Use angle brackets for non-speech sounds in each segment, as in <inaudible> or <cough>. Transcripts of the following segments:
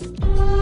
Anne,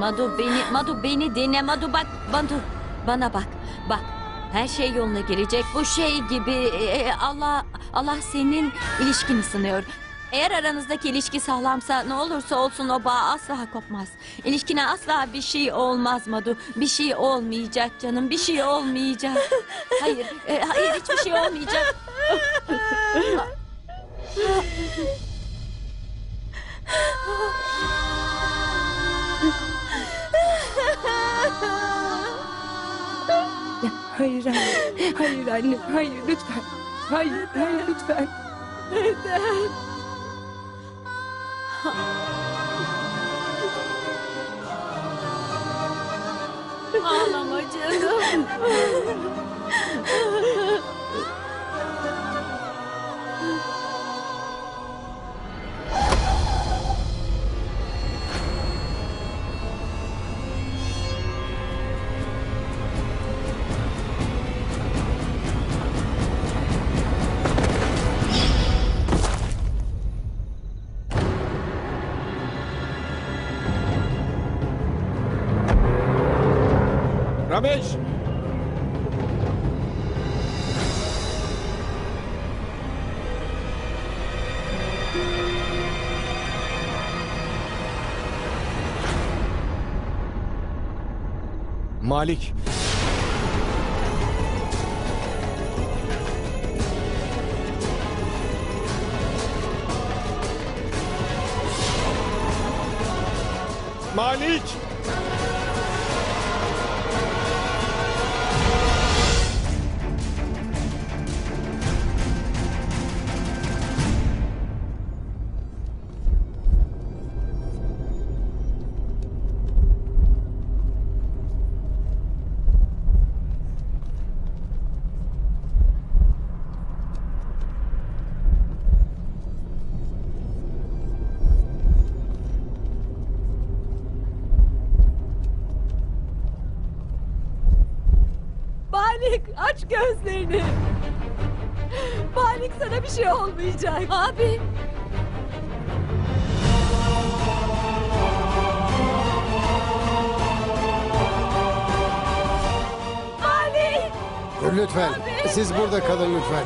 Madu beni, Madu beni dinle. Madu bak, Madu bana bak. Bak, her şey yoluna girecek. Bu şey gibi e, Allah Allah senin ilişkini sınıyor. Eğer aranızdaki ilişki sağlamsa ne olursa olsun o bağ asla kopmaz. İlişkine asla bir şey olmaz Madu. Bir şey olmayacak canım. Bir şey olmayacak. Hayır, e, hayır hiçbir şey olmayacak. <laughs> Hayır anne, hayır anne, hayır lütfen. Hayır, hayır lütfen. Ağlama canım. <laughs> Malik. Malik! Aç gözlerini. Balik sana bir şey olmayacak. Abi. Balik. Lütfen. Siz burada kalın lütfen.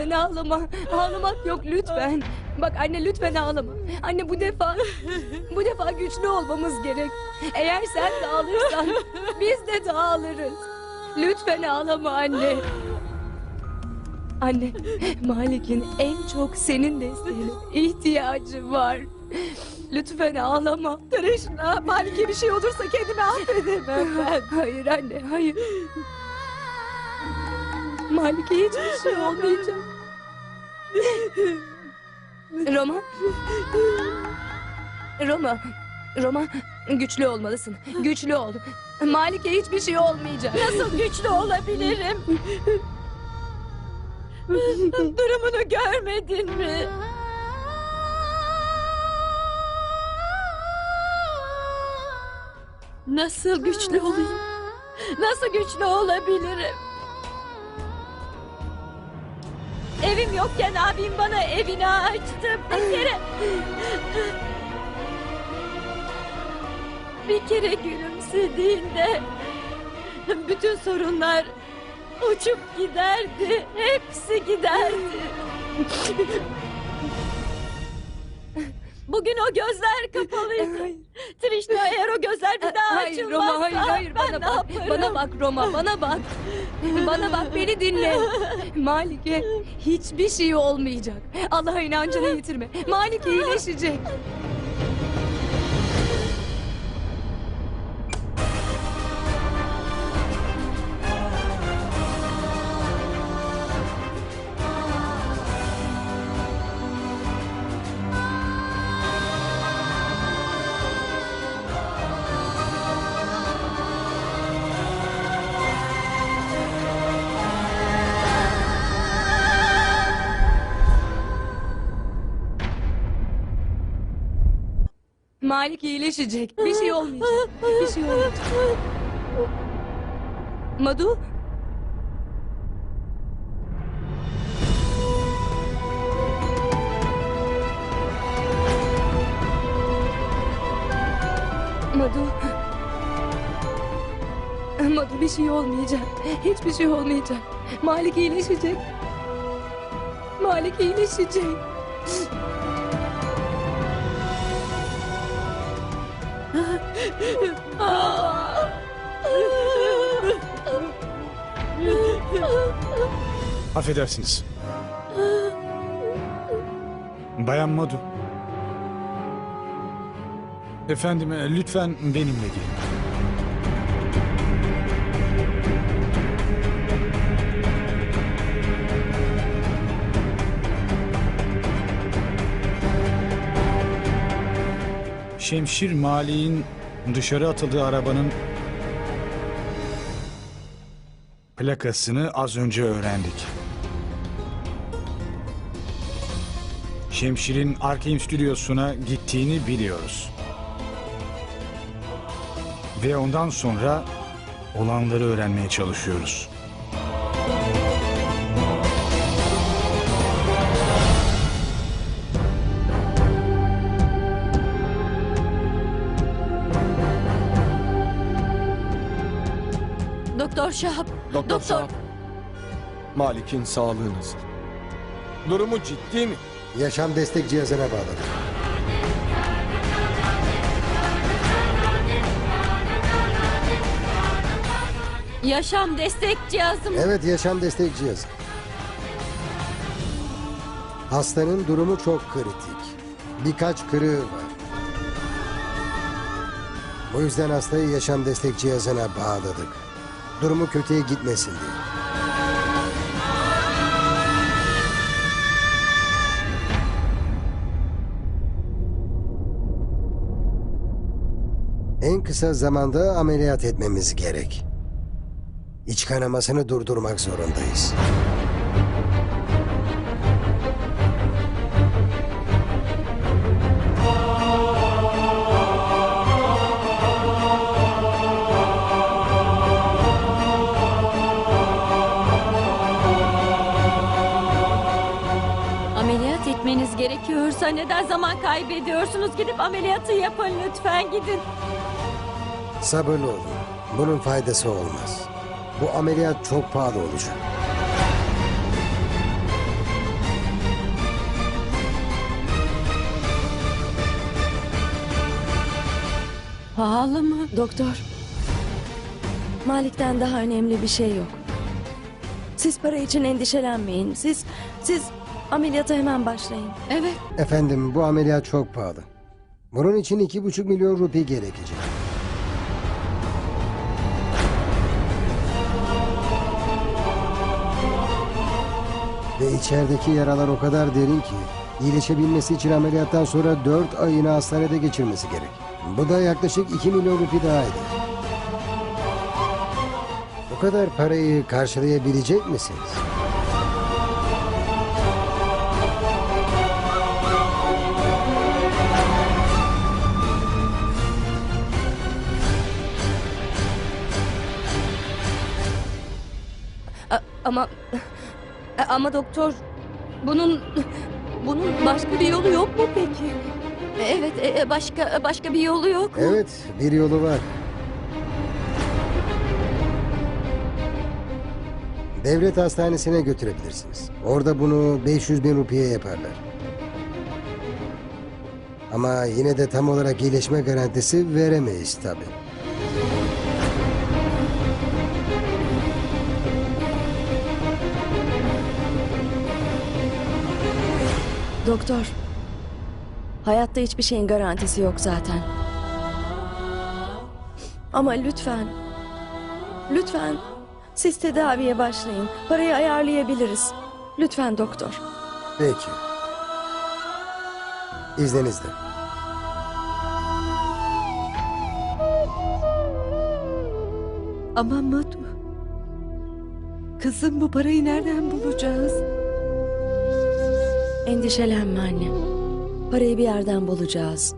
Lütfen ağlama. Ağlamak yok lütfen. Bak anne lütfen ağlama. Anne bu defa bu defa güçlü olmamız gerek. Eğer sen dağılırsan biz de dağılırız. Lütfen ağlama anne. Anne, Malik'in en çok senin desteğine ihtiyacı var. Lütfen ağlama. Krishna, Balik'e bir şey olursa kendimi affedemem ben. Hayır anne, hayır. Malik'e hiçbir şey olmayacak. Roma. Roma. Roma güçlü olmalısın. Güçlü ol. Malik'e hiçbir şey olmayacak. Nasıl güçlü olabilirim? Durumunu görmedin mi? Nasıl güçlü olayım? Nasıl güçlü olabilirim? Evim yokken abim bana evini açtı. Bir kere... Bir kere gülümsediğinde... Bütün sorunlar uçup giderdi. Hepsi giderdi. Bugün o gözler kapalıydı. Hayır. Trishna eğer o gözler bir daha Hayır açılmazsa Roma hayır hayır ben bana ne bak. yaparım? Bana bak Roma bana bak. Bana bak beni dinle. Malike hiçbir şey olmayacak. Allah'a inancını yitirme. Malik iyileşecek. Malik iyileşecek. Bir şey olmayacak. Bir şey olmayacak. Madu? Madu. Madu bir şey olmayacak. Hiçbir şey olmayacak. Malik iyileşecek. Malik iyileşecek. Affedersiniz. Bayan Madu. Efendim e, lütfen benimle gelin. Şemşir Mali'nin dışarı atıldığı arabanın plakasını az önce öğrendik. Şemşir'in Arkeim stüdyosuna gittiğini biliyoruz. Ve ondan sonra olanları öğrenmeye çalışıyoruz. Doktor Şahap. Doktor, Doktor. Şahap. Malik'in sağlığı nasıl? Durumu ciddi mi? Yaşam destek cihazına bağladık. Yaşam destek cihazım. Evet yaşam destek cihazı. Hastanın durumu çok kritik. Birkaç kırığı var. Bu yüzden hastayı yaşam destek cihazına bağladık. Durumu kötüye gitmesin diye. En kısa zamanda ameliyat etmemiz gerek. İç kanamasını durdurmak zorundayız. Gerekiyorsa neden zaman kaybediyorsunuz? Gidip ameliyatı yapın lütfen gidin. Sabırlı olun. Bunun faydası olmaz. Bu ameliyat çok pahalı olacak. Pahalı mı? Doktor. Malik'ten daha önemli bir şey yok. Siz para için endişelenmeyin. Siz, siz ameliyata hemen başlayın. Evet. Efendim bu ameliyat çok pahalı. Bunun için iki buçuk milyon rupi gerekecek. Ve içerideki yaralar o kadar derin ki iyileşebilmesi için ameliyattan sonra dört ayını hastanede geçirmesi gerek. Bu da yaklaşık iki milyon rupi daha eder. Bu kadar parayı karşılayabilecek misiniz? Ama doktor bunun bunun başka bir yolu yok mu peki? Evet, e, başka başka bir yolu yok mu? Evet, bir yolu var. Devlet hastanesine götürebilirsiniz. Orada bunu 500 bin rupiye yaparlar. Ama yine de tam olarak iyileşme garantisi veremeyiz tabii. Doktor. Hayatta hiçbir şeyin garantisi yok zaten. Ama lütfen. Lütfen. Siz tedaviye başlayın. Parayı ayarlayabiliriz. Lütfen doktor. Peki. İzninizle. Ama Madu. Kızım bu parayı nereden bulacağız? Endişelenme anne. Parayı bir yerden bulacağız.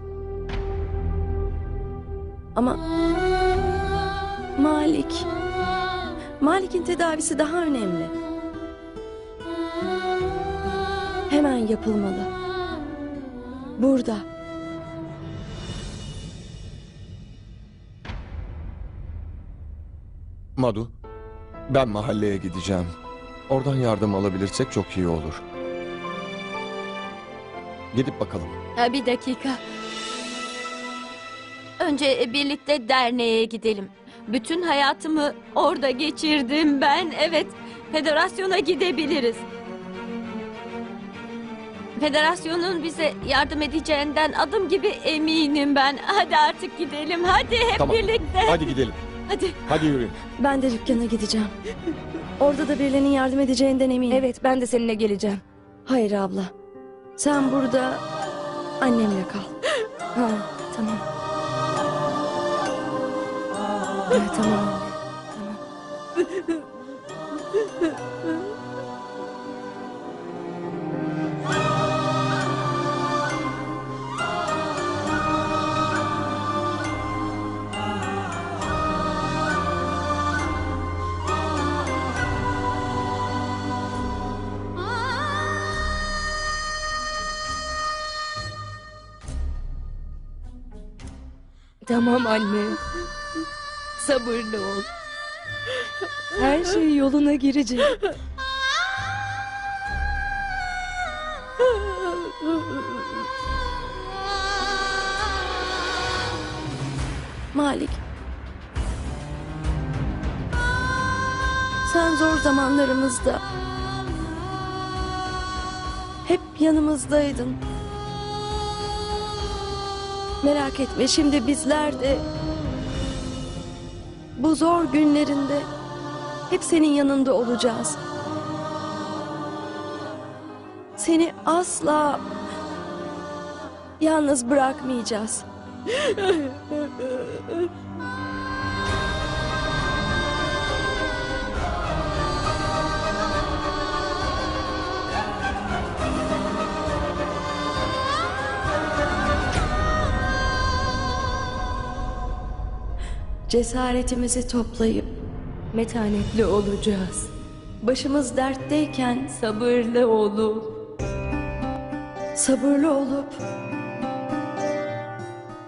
Ama Malik Malik'in tedavisi daha önemli. Hemen yapılmalı. Burada. Madu, ben mahalleye gideceğim. Oradan yardım alabilirsek çok iyi olur. Gidip bakalım. Ha, bir dakika. Önce birlikte derneğe gidelim. Bütün hayatımı orada geçirdim ben. Evet, federasyona gidebiliriz. Federasyonun bize yardım edeceğinden adım gibi eminim ben. Hadi artık gidelim. Hadi hep Tamam. birlikte. Hadi gidelim. Hadi. Hadi yürüyün. Ben de dükkana gideceğim. Orada da birilerinin yardım edeceğinden eminim. Evet ben de seninle geleceğim. Hayır abla. Sen burada annemle kal. Ha tamam. Ha, tamam. Tamam anne. Sabırlı ol. Her şey yoluna girecek. Malik. Sen zor zamanlarımızda hep yanımızdaydın. Merak etme şimdi bizler de bu zor günlerinde hep senin yanında olacağız. Seni asla yalnız bırakmayacağız. <laughs> Cesaretimizi toplayıp Metanetli olacağız. başımız dertteyken Sabırlı olun. sabırlı olup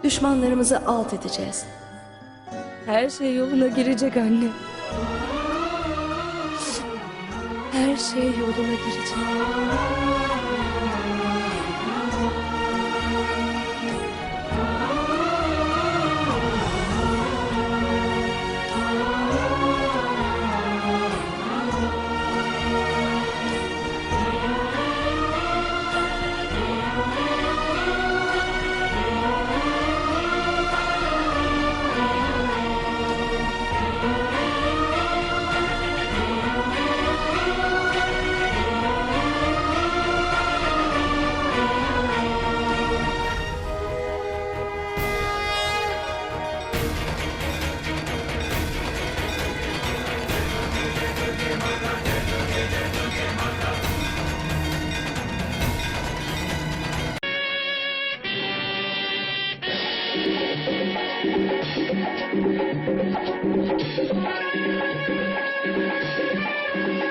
düşmanlarımızı alt edeceğiz. Her şey yoluna girecek anne. Her şey yoluna girecek.